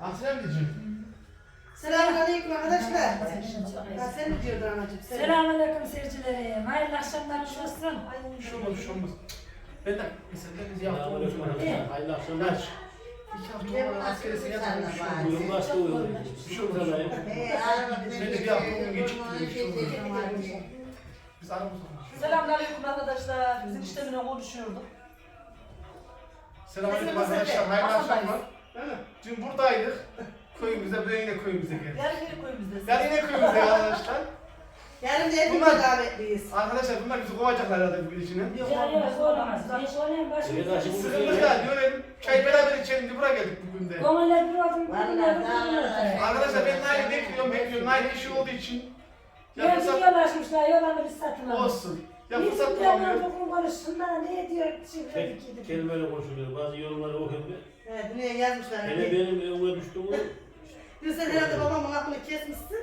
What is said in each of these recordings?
Asya mı? Selamünaleyküm arkadaşlar. Ha, sen mi diyordun anacığım? Sen- Selamünaleyküm seyircilerim. Hayırlı akşamlar olsun. Bir şey olmaz, bir şey olmaz. Ben de mesela ben de yaptım. Hayırlı akşamlar. İki hafta sonra askerisi yatmadım. Bir şey olmaz. Buyurun başta uyuyorum. Bir şey olmaz. Ben de bir hafta on geciktim. Bir şey olmaz. Biz aramızda. Selamünaleyküm arkadaşlar. Bizim işlemine konuşuyorduk. Selamünaleyküm arkadaşlar. Hayırlı Hasan'dayız. akşamlar. Dün buradaydık. Köyümüze, böyle yine köyümüze geldik. Yarın yeni köyümüzdeyiz. Yani yine köyümüze arkadaşlar. Yarın da hepimiz Bunlar- davetliyiz. Arkadaşlar bunlar bizi kovacaklar herhalde bugün içine. Yok, Ya olmaz, yok olamaz. olmaz. Hiç olayım Evet, aşkım. başım. Sıkıntı ya görelim. Çay beraber içelim diye buraya geldik bugün de. Gönüller bir oldum. Vallahi Arkadaşlar ben Nail'i bekliyorum, bekliyorum. Nail işi olduğu için. Ya Ya fırsat yol açmışlar. Yolanı biz satın aldık. olsun. Ya Bizim fırsat diyorlar bulamıyor. bugün konuşsunlar. Ne diyor? Tek iki kelimeyle konuşuluyor. Bazı yorumları okuyorum. Evet, dünyaya yazmışlar. Hele benim evime düştü mü? Dün sen herhalde babamın aklını kesmişsin.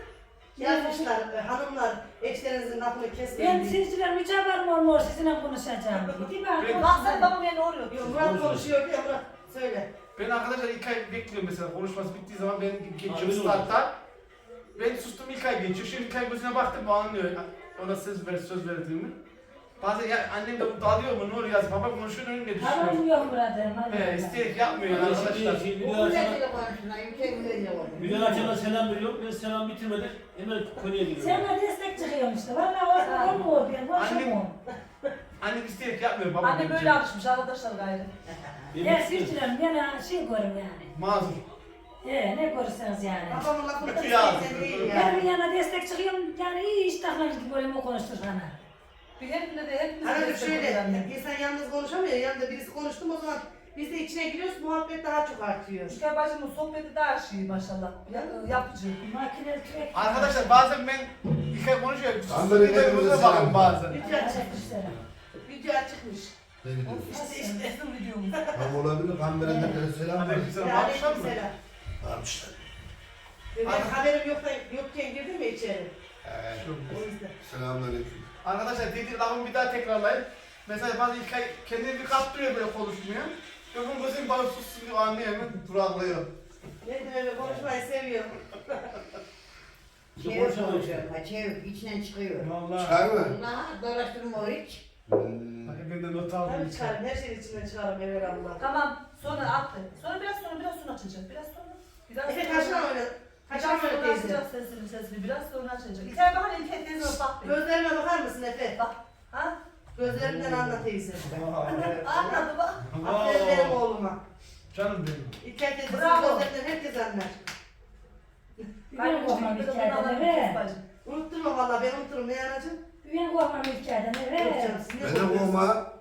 Yazmışlar, e, hanımlar eşlerinizin aklını Ben kesmeyin diye. seyirciler mücevher mi olmuyor sizinle konuşacağım. Değil mi? Ben- Bak sen bana beni oraya Yok, Murat konuşuyor diye Murat söyle. Ben arkadaşlar ilk ay bekliyorum mesela konuşması bittiği zaman ben geçiyorum Aynen startta. Ben sustum ilk ay geçiyor. Şimdi ilk ay gözüne baktım o anlıyor. Ona söz ver, söz verdiğimi. Bazen ya annem de dalıyor mu ne oluyor yazıp baba konuşuyor önüne düşüyor. Tamam yok buradan. He isteyerek yapmıyor yani arkadaşlar. şimdi, şimdi video açana, video açana selam veriyorum. Ben selam bitirmeden hemen konuya giriyorum. Sana destek çıkıyorum işte. Valla orada olmuyor. Ben konuşamıyorum. Annem isteyerek yapmıyor baba. Anne böyle alışmış arkadaşlar gayrı. Benim- Ya seyircilerim ben şey görüm yani. Mazur. He ne görürseniz yani. Babamın aklını Kötü kesmeyin değil ya. Benim yana destek çıkıyorum yani iyi iştahla gidip böyle mi konuştur sana. Bir hepinde de hepimiz Hani destek şöyle, oluyor anne. insan yalnız konuşamıyor, yanında birisi konuştu mu o zaman biz de içine giriyoruz, muhabbet daha çok artıyor. Şükür bacımın sohbeti daha şey maşallah. Ya, yapıcı. Makine tüfek. Arkadaşlar bazen ben ilk ay konuşuyor. Böyle bir de gözüne selam. bakıyorum bazen. Video açık, video açıkmış. Ne bileyim. İşte işte esin videomuz. Tam olabilir. Kamerada böyle selam var. Aleykümselam. Ya Akşam mı? aleykümselam. Varmışlar. Ben haberim yoksa, yokken girdim mi içeri? Ee, O yüzden. Selamünaleyküm. Arkadaşlar dediği lafımı bir daha tekrarlayayım. Mesela bazı ilk ay kendini bir kaptırıyor böyle konuşmaya. Öbür gözüm bana sussun diyor anlıyor hemen duraklıyor. Ben de öyle konuşmayı seviyorum. Çevir konuşuyorum, ha çevir, içinden çıkıyor. Vallahi. Çıkar mı? Allah dolaştırma o hiç. Hmm. Bak ben de not aldım. Tabii çıkarım, her şeyin içinden çıkarım evvelallah. Tamam sonra attı. Sonra biraz sonra biraz sonra açacak. Biraz sonra. Biraz Efe sonra. kaçma öyle. Biraz öyle sonra teyze. açacak sesini sesini. Biraz sonra açacak. İlker bak hani İlker teyze bak bir. Gözlerime bakar mısın Efe? Bak. Ha? Gözlerimden anla teyze. Anladı bak. Aferin benim oğluma. Canım benim. İlker teyze Bravo. gözlerinden herkes anlar. Üyen korkmam hikayeden eve. Unutturma valla ben unuturum ne anacığım? Üyen korkmam Yok eve. Ben de korkuyorsunuz? kovma.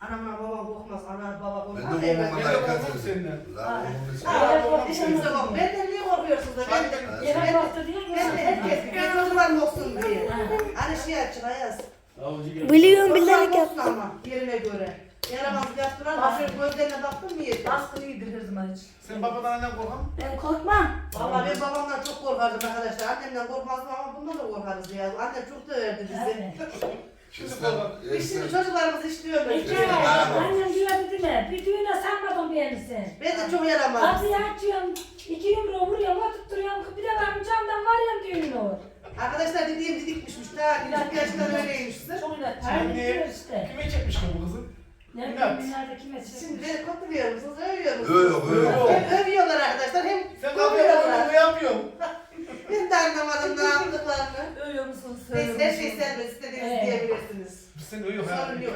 Anamla babam korkmaz, ana baba korkmaz. Ben de Evlat- kovma Ben de da yıkarsın. senden. Lan işinize bak. Benden niye korkuyorsunuz da? Ben de, Eve korktu diye ben de herkes bir olsun diye. Hani şey açık Ayaz. Biliyorum bilerek olsun ama yerine göre. Yaramazlık yaptıran Bak. hafif gözlerine baktın mı yeter. Baskın iyidir her zaman için. Sen babadan annen korkan mı? Ben korkmam. Valla ben babamdan çok korkardım arkadaşlar. Annemden korkmazdım ama bundan da korkarız ya. Annem çok döverdi bizi. Şimdi korkan. Biz şimdi çocuklarımızı işliyoruz. Hikaye. Annem diyor dedi mi? Bir düğüne sanmadım beğenirsin. Ben de çok yaramazdım. Kapıyı açıyorum. iki yumruğu vuruyorum, oturtturuyorum. Bir de ben camdan varıyorum düğünü o. Arkadaşlar dediğim didikmişmiş. Ta küçük yaşından öyleymiştir. Çok Anne. diyor işte. Kime çekmiş bu kızın? Ne İnat. bileyim bunlar da kime Şimdi çıkmış. beni kötülüyor musunuz? Övüyor musunuz? Öyle öyle. Öyle. Hem övüyorlar arkadaşlar hem Sen kapıya övüyorlar. ne yapıyorsun? Ben de anlamadım ne yaptıklarını. Ölüyor musunuz? Neyse her şey serbest istediğiniz Evet. diyebilirsiniz. Biz seni uyuyor Sorun hayatım. yok.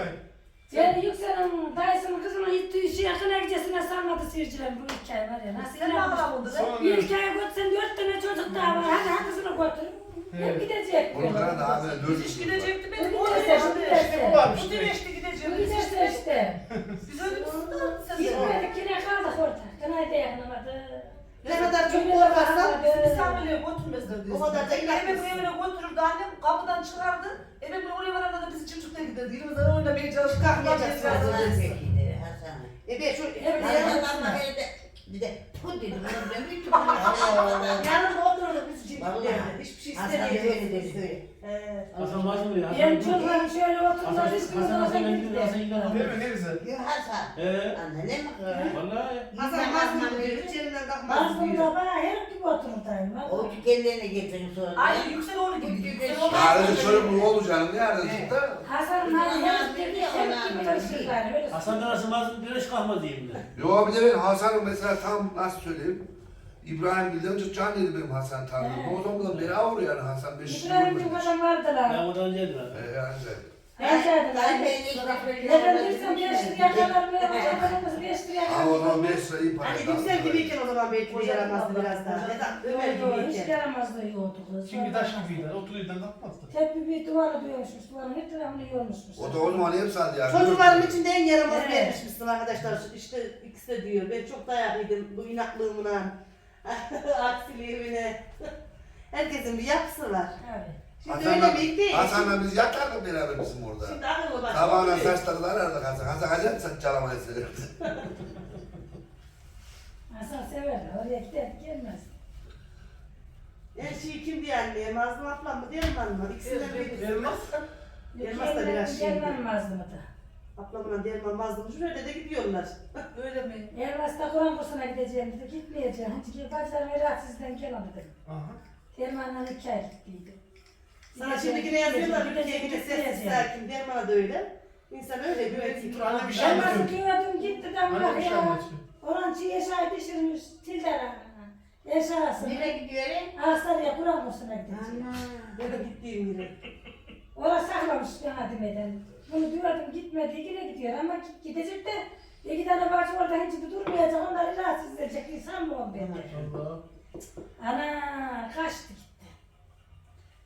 Yani Yüksel'in dayısının kızının gittiği şey yakın erkesine sanmadı seyirciler bu hikaye var ya. Nasıl Sen ne inanmış? yapmadın? Sonra Bir hikaye götürsen dört tane çocuk daha var. Hadi hangisini götür? Hep Evet. gidecek. Onlara da abi Biz dört iş gidecekti benim. Bu O giderse, bu işte. giderse. İşte bu varmış. Bu direşti gideceğim. Bu Biz giderse işte. işte. Biz öyle bir sıkıntı. Sen. Gitmedik yine kaldık orada. Kınayı da yakınamadı. Ne kadar çok korkarsan. Misafirliğe götürmezler diyor. O kadar da Eve inatmışsın. evine götürürdü annem kapıdan çıkardı. Eve bunu oraya varanda da bizi çimçukta giderdi. Yerimizden oynamaya çalıştık. Kalkmayacaksın. Hasan pekiydi, Hasan. E ben şu Hep Hasan ama böyle de, bir de, dedim, onu ben bir tu yanımda oturduk biz derdi. Hiçbir şey Hasan dedi söyle. Ee, Hasan mazlum ya. Ben Hasan çocuklarım şöyle Hasan oturdular, Hasan üstümüze Hasan Hasan gidiyor. Hasan gitti. gidiyor. Değil mi? Ne güzel. Yok Hasan. Ee, Anne ne mi? vallahi. Hasan mazlum diyor. Hiç yerinden kalkmaz Mazlum diyor. da bana her gibi oturtayım. O kendilerine getirin sonra. Aynı yüksel oğlu gibi. Yüksel olur canım. Yarın işte. Hasan Nazım her gibi her gibi taşırlar. Hasan diyeyim de. Yo bir de ben Hasan'ın mesela tam nasıl söyleyeyim. İbrahim Gül'den önce can yedi benim Hasan tanıdım. O zaman da beri avur yani Hasan 500 yıl İbrahim ölmüş. kadın vardılar. Ben oradan geldim. Ee, yani de. Ben Ben saydım. beni Neden dirsem beş liraya kadar böyle hocalarımız beş liraya Ama o zaman kadar. 5 lira iyi para. Hani yüksel gibiyken o zaman belki de yaramazdı biraz daha. Ya da Ömer Öyle hiç gibiyken. yaramazdı yoğurdu kız. Şimdi taş gibiydi. Oturuyordun kalkmazdı. Tek bir duvarı duyuyormuşmuş. Duvarın her tarafını yormuşmuş. O da o zaman hep sadece yani. Çocuklarım içinde en yaramaz Evet. vermişmişsin arkadaşlar. İşte ikisi de diyor. Ben çok dayaklıydım bu inaklığımla. Aksiliğimine. Herkesin bir yapısı var. Evet. Şimdi Hasan'la, öyle bir değil. Hasan'la biz yatardık beraber bizim orada. Şimdi akıllı bak. Sabahına saçları da arardık Hasan. Hasan acayip saç çalamayı severdi. Hasan severdi. Oraya gider gelmez. Her şeyi kim diye anlıyor? Mazlum ablam mı diyelim mı? İkisinden biri. Elmas. Da biraz şey. Gelmem mazlımı da. Ablamla Derman mazlum. Şöyle de gidiyorlar. Öyle mi? Elmas'ta Kur'an kursuna gideceğim dedi. Gitmeyeceğim. Çünkü bacılarım rahatsızdan gelen dedim. Aha. Dermanla iki ay gittiydi. Sana şimdi yine yazıyorlar. Gideceğim, Ülkeye gide sessiz gideceğim. sakin. Derman'a da öyle. İnsan öyle güvensin. Dur anne bir şey Elmas'ı anlatıyor. gördüm gitti de bırak bir şey ya. anlatıyor. Orançı yaşayı düşürmüş. Tildar Yaşasın. Nereye gidiyorum? Aslarya Kur'an kursuna gideceğim. Böyle gittiğim yere. Orası saklamış bana demeden. Bunu diyordum gitmedi yine gidiyor ama gi- gidecek de iki tane bacı orada hiç bir durmayacak onları rahatsız edecek insan mı o bende? Allah. Ana kaçtı gitti.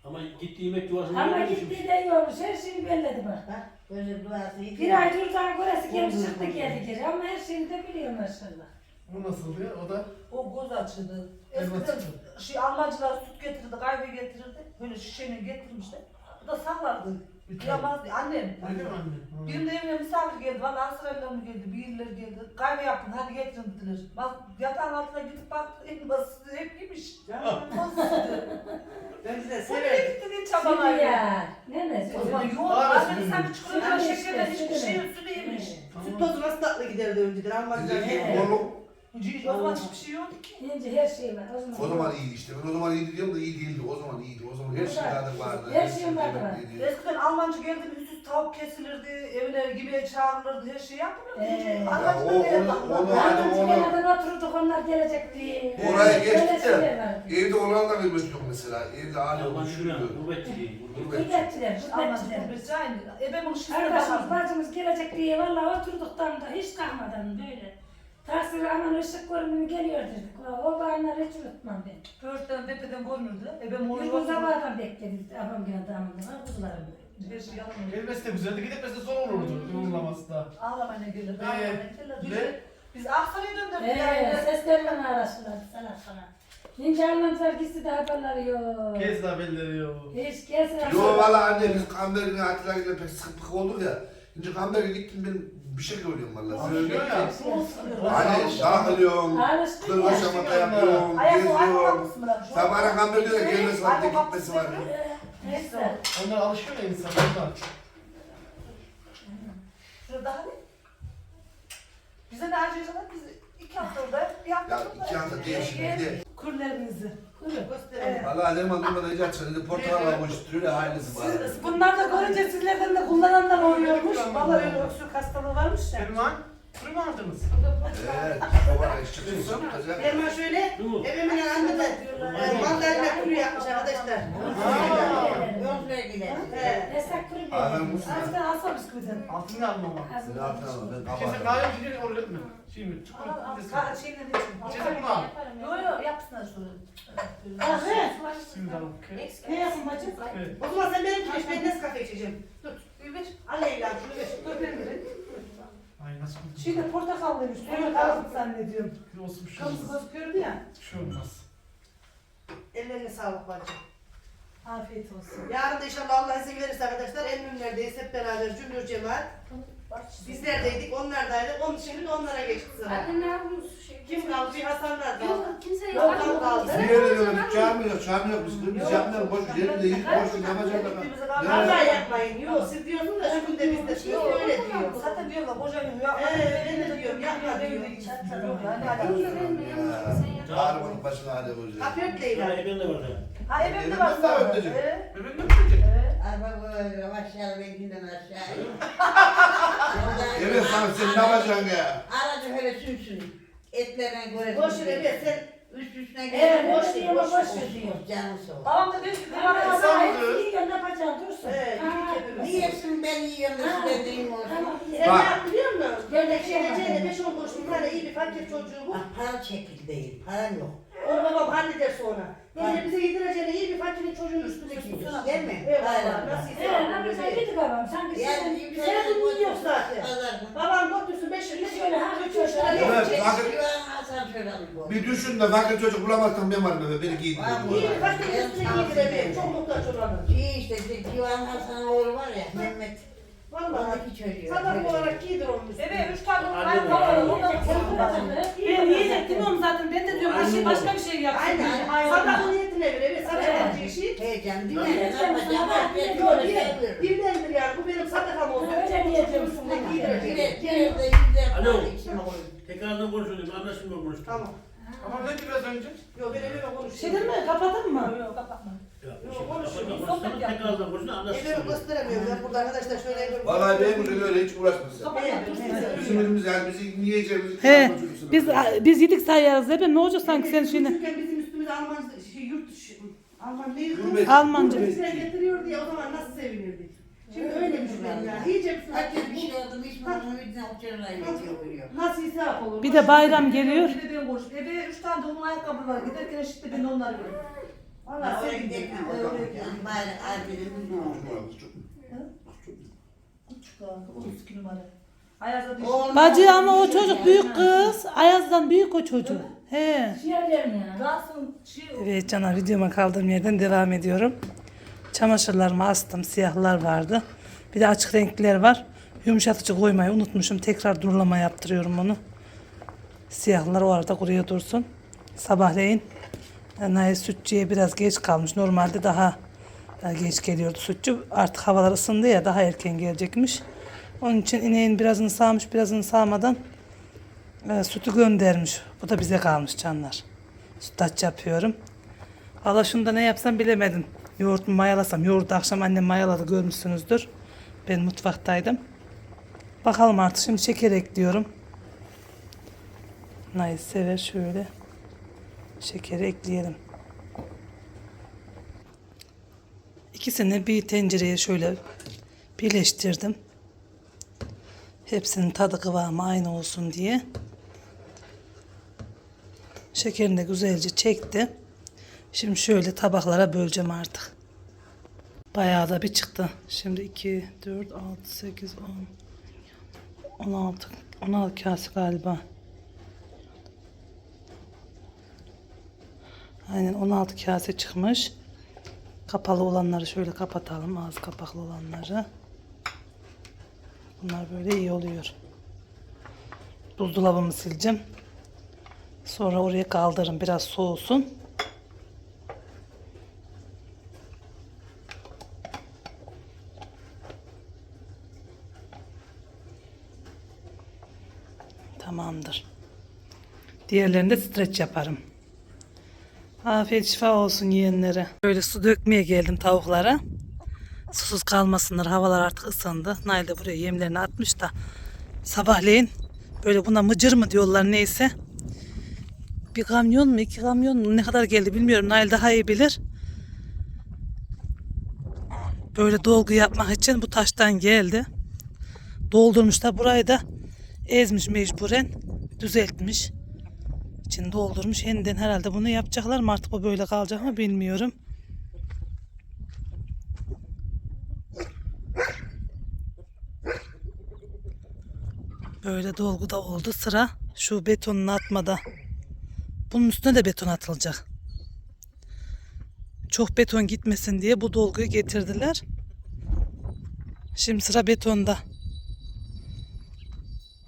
Ama gitti yemek yuvasına Ama yemek gitti düşmüş. de iyi olmuş her şeyi belledi bak. Bak böyle duası hiç. Bir ay durdan göresi gelmiş çıktı geri geri ama her şeyini de biliyor maşallah. Bu nasıl ya? O da O göz açıldı. Eskiden açıldı. şey Almancılar süt getirirdi, kahve getirirdi. Böyle şişeyle getirmişler. Bu da saklardı. Bir tane. Yamazdı. Annem. Mi anne? Benim de evime misafir geldi. Valla mı geldi, birileri geldi. Kahve yaptım, hadi getirin dediler. Bak yatağın altına gidip baktım, elması hep yemiş. Ben de severim. gitti diye Şimdi çabalar ya. ya. Ne ne O zaman yoğun, annem sürüyor. sanki çikolata, Sütü şekerden işte, hiçbir şey sütü yemiş. Süt tozu nasıl tatlı giderdi önceden. Almanya'dan Bizdeki geldi. Oğlum O zaman hiçbir şey yoktu ki. Şimdi her şey var. O zaman, o zaman iyiydi işte. Ben o zaman iyiydi diyorum da iyi değildi. O zaman iyiydi. O zaman her şey tadı vardı. Her şey vardı. iyiydi. Eskiden Almancı geldi mi üst üste tavuk kesilirdi, evine yemeğe çağrılırdı, her şey yapılırdı. Ee, Almancı ya da o- onu- yaptılar. onu- onu- kenardan oturduk onlar gelecek diye. Oraya Öyle geçtik şeyler de vardı. evde olan da bilmesi yok mesela. Evde aile Yaman olmuş şuradan, yürüyor. gurbetçi değil. gurbetçi. Gurbetçiler, gurbetçiler. gurbetçi aynı. E ben bunu şimdi Arkadaşımız bacımız gelecek diye vallahi oturduktan da hiç kalmadan böyle. Taksir aman ışık görünümü geliyor dedik. O, o bayanları hiç unutmam ben. Pörtten tepeden görünürdü. E ben onu Bir gün sabahdan bekledik. Abam geldi amında. Kuzularım. Her şey yalan. Gelmesi de güzeldi. Gidip de zor olurdu. Uğurlaması da. Ağlamayla gelirdi, Ee, ağlamayla gelirdi. Biz, ve- biz Aksaray'a döndürdük Eee yani. seslerimden araştılar sana sana. Ninja Almanlar gitsi de haberleri yok. Gez de haberleri yok. Hiç gelsin. Yo valla anne biz Kamber'in Atilla'yla pek sıkı pıkı olduk ya. Şimdi Kamber'e gittim ben bir şey görüyorum valla. Alışıyor ya. Hani dağılıyorum, şamata yapıyorum, geziyorum. Sabahına Kamber diyor ya gelmesi var, gitmesi var. Neyse. Onlar alışıyor ya insan. Ondan. Şurada hadi. Bize ne harcayacaklar? Biz iki hafta orada, bir hafta Ya iki hafta değişik bir de. Kurlarınızı. Kuru. Gösterelim. Valla Erman durmadan icat söyledi, portakal almış, türlü aynısı var. Bunlar da görünce sizlerden de kullananlar oluyormuş. Vallahi öyle öksürük hastalığı varmış ya. Erman, kuru mu aldınız? Evet, o var ya, çıkıyorsa tutacak. Erman şöyle, Dur. evimin yanında da mandalina kuru yapmış arkadaşlar. Yok. Esak kuru bir. Adam mısın? Sen alsa bisküviden. Altını almam ama. Altına al, ben Kesin daha yok gidiyor oraya gitme. Şimdi çukur. Şeyden için. Çizim bunu al. Yo yo yapsınlar şöyle. Ah he. Şimdi al. okey. Ne yapsın bacım? Evet. O zaman sen benim kireç, ben Nescafe içeceğim. Bir ver. Al Leyla şunu ver. Dur ben vereyim. Ay nasıl oldu? Şimdi portakallıymış. Bunu aldım zannediyorum. Bir olsun bir şey Kırmızı olmaz. gözüküyordu ya. Bir şey olmaz. Ellerine sağlık bacım. Afiyet olsun. Yarın da inşallah Allah izin verirse arkadaşlar Elmünler'deyiz hep beraber cümle cemaat. Bizlerdeydik, onlardaydık. Onun şimdi onlara geçti sıra. Anne ne yapıyorsun? Şey, Kim kaldı? Bir Hasanlar kaldı. Yok kimse Yoldan kaldı. Niye öyle diyorlar? Hiç Cami yok, cami yok. Biz, biz yapmıyoruz. Boş ver. Yerinde hiç boş ver. Yapacaklar. Vallahi yapmayın. Yok siz diyorsunuz da şu günde biz de şey öyle diyor. Zaten diyorlar koca gün yapma. Ee, ben de diyorum, yapma diyor. Ağrımanın başına hadi. Kapı öpleyin. Şuraya ben de vardı. Ha evimde Evimden var. daha ötecek. Ee, Bebeğim ne yapacak? Araba böyle aşağı benzinden aşağı. Evet sen ne yapacaksın ya? Aracı öyle Etlerine göre. Boş ver evet sen Üst üstüne Evet, gel. boş boş ver, boş boş ver diyor. Canı soğuk. Babam da diyor ki Ama "Kıyafet sana Sağ ol. hepsi yiyor, ne yapacaksın dursun. Evet. Niyesin ben yiyorum da deyim olsun. Tamam. sen Bak. ne biliyor musun? Geleceğine şey 5-10 kuruş bir tane iyi bir fakir çocuğu bu. Ah, para çekil değil. Param yok. Onu babam halleder sonra. Böyle bize yedireceğine iyi bir çocuğun üstüne giyiyor. Değil mi? Eyvallah. Aynen. Nasıl ne yapacaksın istiyorsun? gidi babam sanki Yani sen Sen bunu yiyor zaten. Babam götürsün 5 lira şöyle ha 3 lira Evet, alıp Bir düşün de fakir çocuk bulamazsan ben varım eve. Beni İyi giydirin. bir fakirin üstüne giydirebilirim. Çok muhtaç olanı. Şey işte Civan Hasan oğlu var ya Mehmet. Vallahi. Ondaki çocuğu. Sadak olarak giydir onun üstüne. Eve üç tane Anne var. var. Ondan sonra Ben yiyecektim onu zaten. Ben de diyorum başka, başka bir şey yapsın. Aynen. Niyetine ver. Evet sadakın işi. Heyecan değil mi? Evet, evet, Yok bir birdendir yani. Bu benim sadakam oldu. Öyle diyeceğim. Bir bir yüzde Alo. Tekrardan konuşuyordum. Anlaşılmıyor konuştum. Tamam. Ama ne biraz önce? Yok ben Şey konuşuyorum. değil mi? Kapadın mı? Yok yok kapatma. Yok, şey, konuşuyor, kafandan sohbet konuşsana, yap. Tekrardan konuşun Evimi gösteremiyorum. Ben burada arkadaşlar şöyle evimi Vallahi benim öyle hiç uğraşmasın. Bizim elimiz yani bizi yiyeceğimiz. He. Biz biz yedik sayarız mi? Ne olacak sanki sen şimdi? Küçükken bizim üstümüze Alman şey, yurt dışı, Alman ne Hürmet. Almanca. Bizler getiriyor diye o zaman nasıl sevinirdik. Şimdi öyle bir şey yani. İyice bir Herkes bir şey aldım. Hiç bunun yüzüne uçurlar getiriyor. Nasıl israf olur. Bir de bayram geliyor. Bir de ben. Eve üç tane de onun ayakkabı var. Giderken işte ben onları gördüm. Valla Oraya giderken ne olur. Küçük ayakkabı. 32 numara. Düştü. Oğlum- Bacı ama o çocuk büyük kız. Ayaz'dan büyük o çocuk. He. Ciğerlerim ya. Şey, Evet Caner videoma kaldığım yerden devam ediyorum. Çamaşırlarımı astım. Siyahlar vardı. Bir de açık renkler var. Yumuşatıcı koymayı unutmuşum. Tekrar durulama yaptırıyorum onu. Siyahlar o arada kuruya dursun. Sabahleyin Nail sütçüye biraz geç kalmış. Normalde daha daha geç geliyordu sütçü. Artık havalar ısındı ya daha erken gelecekmiş. Onun için ineğin birazını sağmış birazını sağmadan e, sütü göndermiş. Bu da bize kalmış canlar. Sütlaç yapıyorum. Valla şunda ne yapsam bilemedim. Yoğurt mu mayalasam. Yoğurdu akşam annem mayaladı görmüşsünüzdür. Ben mutfaktaydım. Bakalım artık şimdi şeker ekliyorum. Nail sever şöyle. Şekeri ekleyelim. İkisini bir tencereye şöyle birleştirdim. Hepsinin tadı kıvamı aynı olsun diye. Şekerini de güzelce çekti. Şimdi şöyle tabaklara böleceğim artık. Bayağı da bir çıktı. Şimdi 2, 4, 6, 8, 10, 16, 16 kase galiba. Aynen 16 kase çıkmış. Kapalı olanları şöyle kapatalım. Ağız kapaklı olanları. Bunlar böyle iyi oluyor. Buzdolabımı sileceğim. Sonra oraya kaldırırım. Biraz soğusun. Diğerlerini de streç yaparım. Afiyet şifa olsun yiyenlere. Böyle su dökmeye geldim tavuklara. Susuz kalmasınlar. Havalar artık ısındı. Nail de buraya yemlerini atmış da sabahleyin böyle buna mıcır mı diyorlar neyse. Bir kamyon mu iki kamyon mu ne kadar geldi bilmiyorum. Nail daha iyi bilir. Böyle dolgu yapmak için bu taştan geldi. Doldurmuş da burayı da ezmiş mecburen. Düzeltmiş. İçini doldurmuş. Yeniden herhalde bunu yapacaklar mı artık o böyle kalacak mı bilmiyorum. Böyle dolgu da oldu. Sıra şu betonun atmada. Bunun üstüne de beton atılacak. Çok beton gitmesin diye bu dolguyu getirdiler. Şimdi sıra betonda.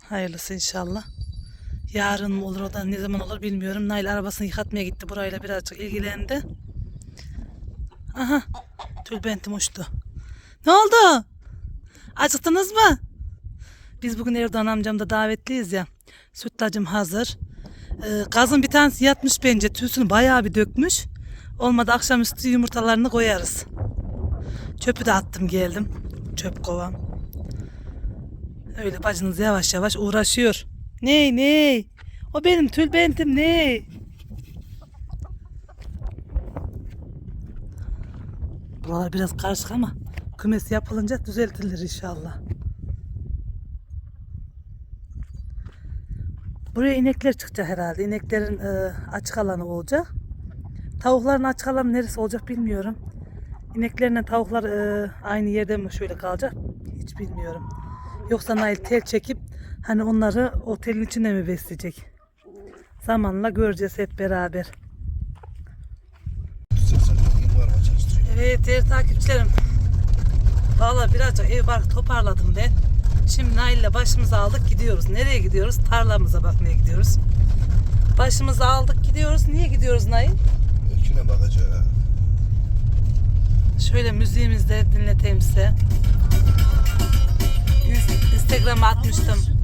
Hayırlısı inşallah. Yarın mı olur o da ne zaman olur bilmiyorum. Nail arabasını yıkatmaya gitti. Burayla birazcık ilgilendi. Aha. Tülbentim uçtu. Ne oldu? Acıktınız mı? Biz bugün Erdoğan amcamda davetliyiz ya. Sütlacım hazır. Ee, gazın bir tanesi yatmış bence. Tüsünü bayağı bir dökmüş. Olmadı akşamüstü yumurtalarını koyarız. Çöpü de attım geldim. Çöp kovam. Öyle bacınız yavaş yavaş uğraşıyor. Ney ney? O benim tülbentim ney? Buralar biraz karışık ama kümes yapılınca düzeltilir inşallah. Buraya inekler çıkacak herhalde. İneklerin e, açık alanı olacak. Tavukların açık alanı neresi olacak bilmiyorum. İneklerle tavuklar e, aynı yerde mi şöyle kalacak hiç bilmiyorum. Yoksa Nail tel çekip hani onları otelin içinde mi besleyecek? Zamanla göreceğiz hep beraber. Evet değerli takipçilerim. Valla birazcık ev bark toparladım ben. Şimdi Nail'le başımızı aldık gidiyoruz. Nereye gidiyoruz? Tarlamıza bakmaya gidiyoruz. Başımızı aldık gidiyoruz. Niye gidiyoruz Nail? Ekine bakacağım. Şöyle müziğimizi de dinleteyim size. İns- Instagram'a atmıştım.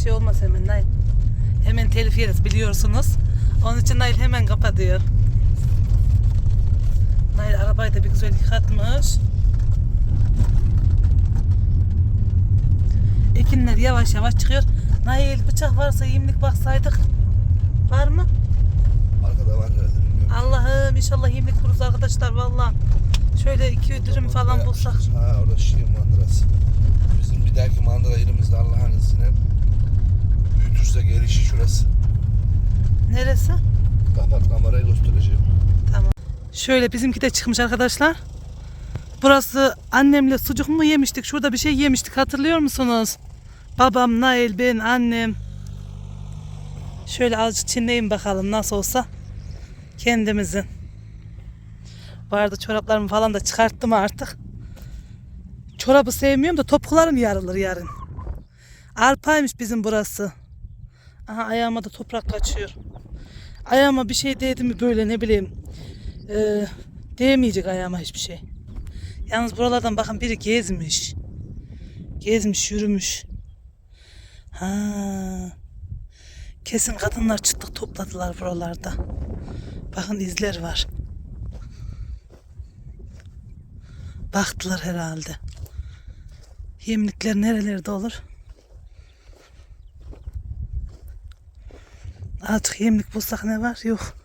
Bir şey olmaz hemen Nail. Hemen telif yeriz biliyorsunuz. Onun için Nail hemen kapatıyor. Nail arabayı da bir güzel yıkatmış. Ekinler yavaş yavaş çıkıyor. Nail bıçak varsa yemlik baksaydık. Var mı? Arkada var herhalde. Allah'ım inşallah yemlik buluruz arkadaşlar valla. Şöyle iki dürüm falan bulsak. Ha orada şiir mandırası. Bizim bir dahaki mandıra yerimizde Allah'ın izniyle büyütürse gelişi şurası. Neresi? Kapat kamerayı göstereceğim. Şöyle bizimki de çıkmış arkadaşlar. Burası annemle sucuk mu yemiştik? Şurada bir şey yemiştik hatırlıyor musunuz? Babam, Nail, ben, annem. Şöyle azıcık çinleyin bakalım nasıl olsa. Kendimizin. Vardı çoraplarımı falan da çıkarttım artık. Çorabı sevmiyorum da topuklarım yarılır yarın. Arpaymış bizim burası. Aha ayağıma da toprak kaçıyor. Ayağıma bir şey değdi mi böyle ne bileyim. Ee, değmeyecek ayağıma hiçbir şey. Yalnız buralardan bakın biri gezmiş. Gezmiş, yürümüş. Ha. Kesin kadınlar çıtlık topladılar buralarda. Bakın izler var. Baktılar herhalde. Yemlikler nerelerde olur? Azıcık yemlik bulsak ne var? Yok.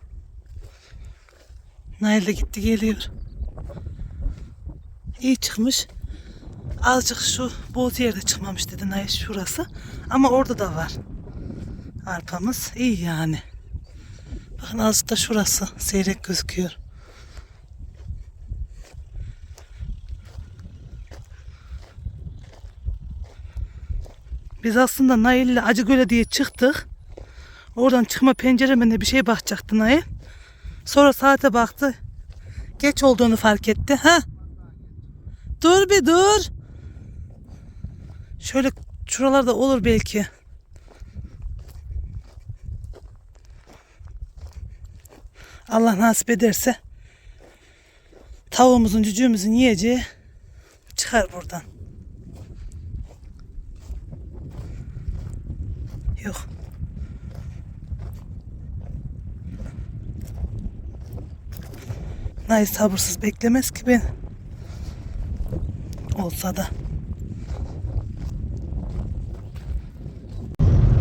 Nail de gitti geliyor. İyi çıkmış. Azıcık şu boz yerde çıkmamış dedi Nail şurası. Ama orada da var. Arpamız iyi yani. Bakın azıcık da şurası seyrek gözüküyor. Biz aslında Nail'le Acıgöl'e diye çıktık. Oradan çıkma penceremende bir şey bakacaktı Nail. Sonra saate baktı. Geç olduğunu fark etti. Ha? Dur bir dur. Şöyle şuralarda olur belki. Allah nasip ederse tavuğumuzun cücüğümüzün yiyeceği çıkar buradan. Yok. Nay sabırsız beklemez ki ben. Olsa da.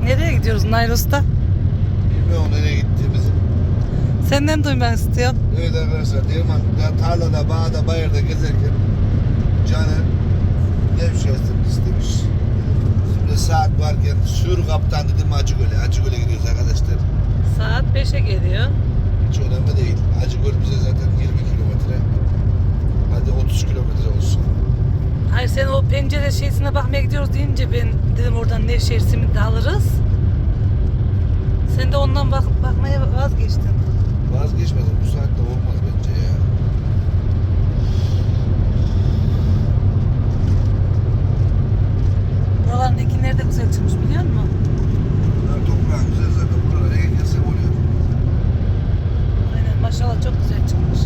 Nereye gidiyoruz Nail Usta? Bilmiyorum nereye gittiğimizi. Senden duymak istiyorum. Evet arkadaşlar Dirman ya tarlada, bağda, bayırda gezerken canı Nevşehir'den istemiş. Şimdi saat varken sür kaptan dedim Acıgöl'e. Acıgöl'e gidiyoruz arkadaşlar. Saat 5'e geliyor. Hiç önemli değil. Acıgöl bize zaten 20 sen o pencere şeysine bakmaya gidiyoruz deyince ben dedim oradan Nevşehir simidi alırız. Sen de ondan bak bakmaya vazgeçtin. Vazgeçmedim. Bu saatte olmaz bence ya. Buraların ekinleri de güzel çıkmış biliyor musun? Bunlar toprağı güzel zaten. Buralara ekin oluyor. Aynen maşallah çok güzel çıkmış.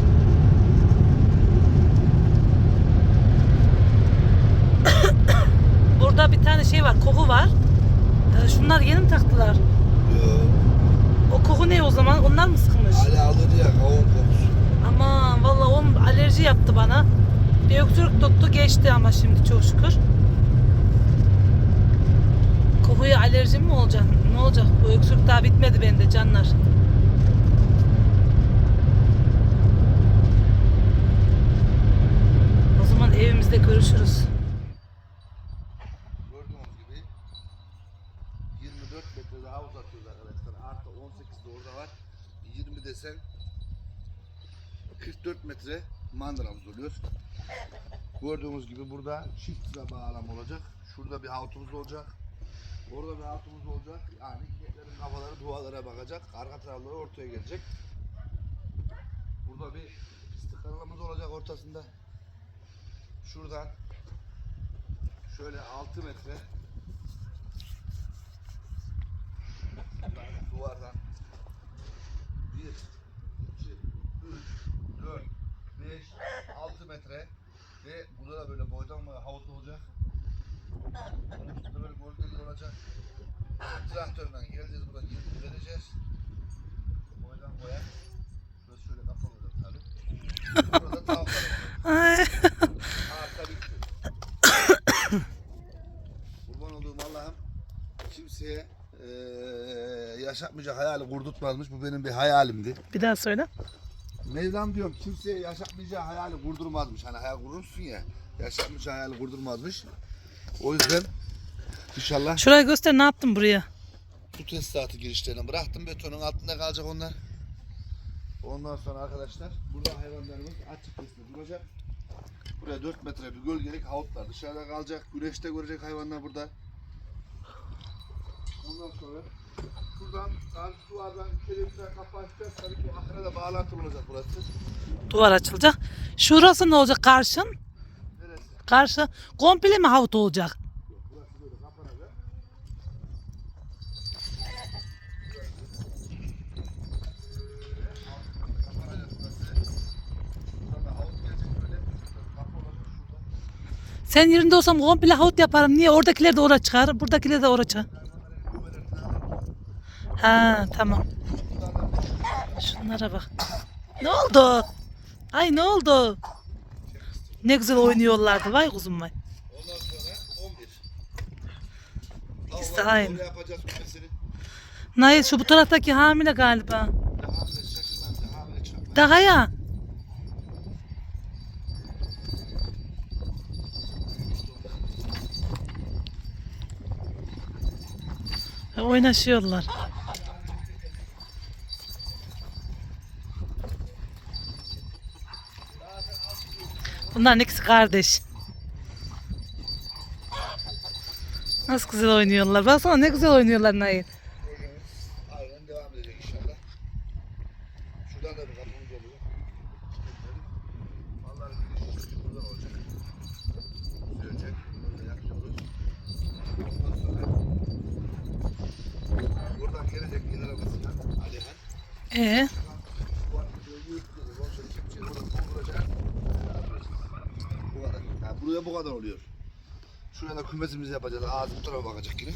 Onlar yeni mi taktılar? Yo. O koku ne o zaman? Onlar mı sıkmış? Ali alır ya kavun kokusu. Aman vallahi o alerji yaptı bana. Bir öksürük tuttu geçti ama şimdi çok şükür. Kokuya alerjim mi olacak? Ne olacak? Bu öksürük daha bitmedi bende canlar. O zaman evimizde görüşürüz. Gördüğünüz gibi 24 metre daha uzatıyoruz arkadaşlar. Artı 18 de orada var. 20 desen 44 metre mandıramız oluyor. Gördüğünüz gibi burada çift sıra bağlam olacak. Şurada bir havutumuz olacak. Orada bir havutumuz olacak. Yani ineklerin kafaları duvarlara bakacak. Arka tarafları ortaya gelecek. Burada bir pislik kanalımız olacak ortasında. Şuradan şöyle 6 metre duvardan 1 2 3 4 5 6 metre ve burada da böyle boydan boya havuz olacak. Bunun üstünde böyle gölgeler olacak. Traktörden geleceğiz buradan girip vereceğiz. Boydan boya. Burası şöyle kapalı olacak tabii. Burada tavuklar Ay. Arka bitti. Kurban olduğum Allah'ım kimseye eee yaşatmayacak hayali kurdurtmazmış. Bu benim bir hayalimdi. Bir daha söyle. Mevlam diyorum kimseye yaşatmayacağı hayali kurdurmazmış. Hani hayal kurursun ya. Yaşatmayacağı hayali kurdurmazmış. O yüzden inşallah Şurayı göster ne yaptın buraya? su tesisatı girişlerini bıraktım. Betonun altında kalacak onlar. Ondan sonra arkadaşlar burada hayvanlarımız açık kesme duracak. Buraya 4 metre bir gölgelik havutlar dışarıda kalacak. Güneşte görecek hayvanlar burada. Ondan sonra Tabii ki ahire de bağlantı burası. Duvar açılacak. Şurası ne olacak karşın? Neresi? Karşı komple mi havut olacak? Burası böyle kapanacak. Kapanacak burası. Buradan da havuz gelecek böyle. Şurada kapı olacak şurada. Sen yerinde olsam komple havut yaparım. Niye? Oradakiler de oraya çıkar. Buradakiler de oraya çıkar. Ha tamam. Şunlara bak. Ne oldu? Ay ne oldu? Ne güzel oynuyorlardı. Vay kuzum vay. Ondan sonra 11. İkisi aynı. yapacağız şu bu taraftaki hamile galiba. Çıkmaz. Daha ya. Oynaşıyorlar. Bunların ikisi kardeş. Nasıl güzel oynuyorlar. Baksana ne güzel oynuyorlar Nail. Aynen devam edecek inşallah. Şuradan da bir kapımız oluyor. Vallahi giriş buradan olacak. Güzelce böyle yapıyoruz. Ondan sonra buradan gelecek el arabasına Alihan. Ee, Bu arada böyle yürütüyoruz. Ondan sonra kepçeyi buradan dolduracak. Bu kadar. Ha, buraya bu kadar oluyor. Şuraya da kümesimizi yapacağız. Ağzı bu tarafa bakacak yine.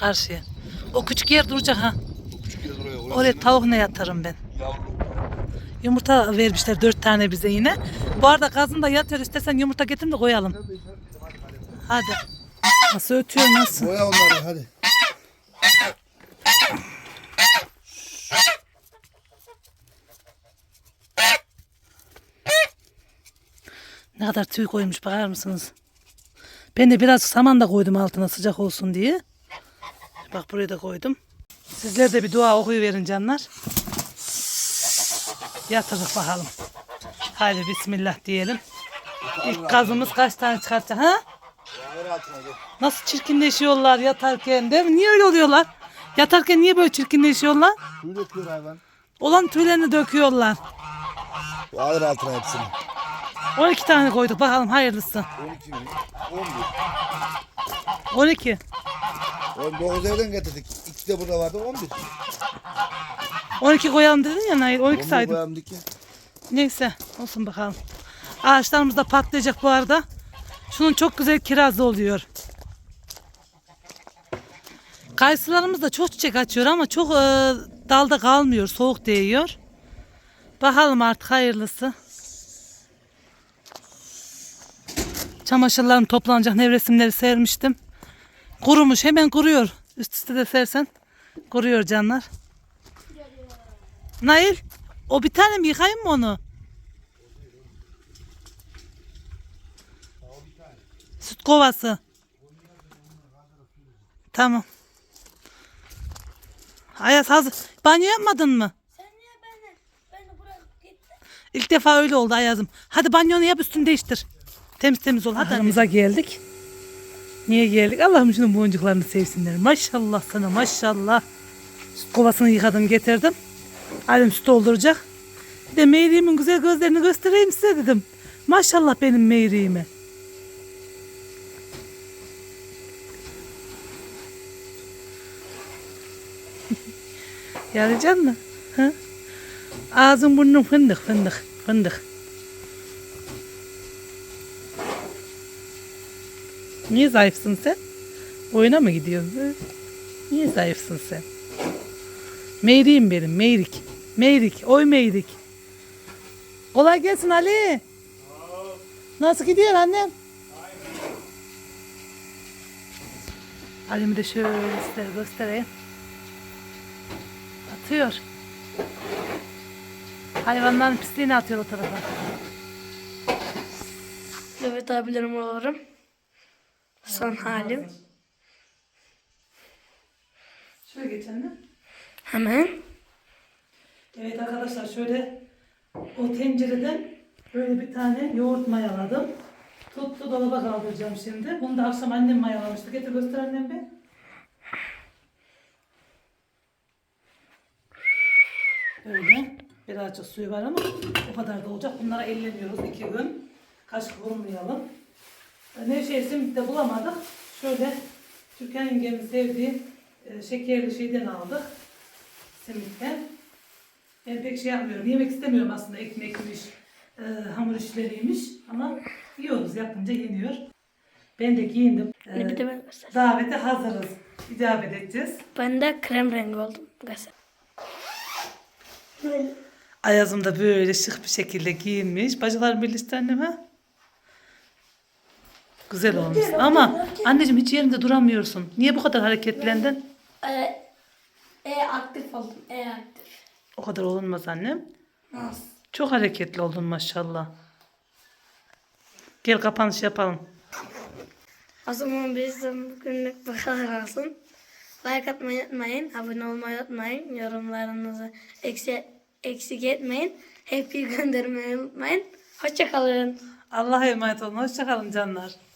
karşıya. O küçük yer duracak ha. Bu küçük yer oraya. orası Oraya tavuk ne yatarım ben. Yavru. Yumurta vermişler dört tane bize yine. Bu arada kazın da yatıyor istersen yumurta getirin de koyalım. Hadi. Nasıl ötüyor nasıl? Boya onları hadi. Ne kadar tüy koymuş bakar mısınız? Ben de biraz saman da koydum altına sıcak olsun diye. Bak buraya da koydum. Sizler de bir dua okuyuverin canlar. Yatırdık bakalım. Hadi bismillah diyelim. İlk kazımız kaç tane çıkartacak ha? Nasıl çirkinleşiyorlar yatarken değil mi? Niye öyle oluyorlar? Yatarken niye böyle çirkinleşiyorlar? Suyu döküyor hayvan. Olan tüylerini döküyorlar. Yağır altına hepsini. 12 tane koyduk bakalım hayırlısı. 12 mi? 11. 12. 19 evden getirdik. İkisi de burada vardı 11. 12 koyalım dedin ya Nail 12 11 saydım. koyalım ki. Neyse olsun bakalım. Ağaçlarımız da patlayacak bu arada. Şunun çok güzel kirazı oluyor. Kayısılarımız da çok çiçek açıyor ama çok e, dalda kalmıyor. Soğuk değiyor. Bakalım artık hayırlısı. Çamaşırlarım toplanacak nevresimleri sermiştim. Kurumuş hemen kuruyor. Üst üste de sersen kuruyor canlar. Nail o bir tane mi yıkayayım mı onu? Süt kovası. Tamam. Ayaz hazır. Banyo yapmadın mı? İlk defa öyle oldu Ayaz'ım. Hadi banyonu yap üstünü değiştir. Temiz temiz ol. Hadi aramıza geldik. Niye geldik? Allah'ım şunun boncuklarını sevsinler. Maşallah sana maşallah. Süt kovasını yıkadım getirdim. Halim süt dolduracak. Bir de Meyri'min güzel gözlerini göstereyim size dedim. Maşallah benim Meyri'ime. Yarayacak mı? Ha? Ağzın burnun fındık fındık fındık. Niye zayıfsın sen? Oyuna mı gidiyorsun? Niye zayıfsın sen? Meyriyim benim, meyrik. Meyrik, oy meyrik. Kolay gelsin Ali. Nasıl gidiyor annem? Ali'mi de şöyle size göstereyim. Atıyor. Hayvanların pisliğini atıyor o tarafa. Evet abilerim olurum. Son halim. Şöyle geç anne. Hemen. Evet arkadaşlar şöyle o tencereden böyle bir tane yoğurt mayaladım. Tuttu dolaba kaldıracağım şimdi. Bunu da akşam annem mayalamıştı. Getir göster annem bir. Böyle. Birazcık suyu var ama o kadar da olacak. Bunlara ellemiyoruz iki gün. Kaşık vurmayalım. Nevşehir de bulamadık. Şöyle Türkan yengemin sevdiği e, şekerli şeyden aldık. Simitten. Ben pek şey yapmıyorum. Yemek istemiyorum aslında ekmekmiş, e, hamur işleriymiş ama yiyoruz yapınca yeniyor. Ben de giyindim. E, Bir de ben göster. davete hazırız. İcabet edeceğiz. Ben de krem rengi oldum. Göster. Ayazım da böyle şık bir şekilde giyinmiş. Bacılar birleşti annem ha. Güzel olmuş. Ama anneciğim hiç yerinde duramıyorsun. Niye bu kadar hareketlendin? E, e aktif oldum. E aktif. O kadar olunmaz annem. Nasıl? Çok hareketli oldun maşallah. Gel kapanış yapalım. O zaman bizden bugünlük bu kadar olsun. Like atmayı unutmayın. Abone olmayı unutmayın. Yorumlarınızı eksik, eksik etmeyin. Hep göndermeyi unutmayın. Hoşçakalın. Allah'a emanet olun. Hoşçakalın canlar.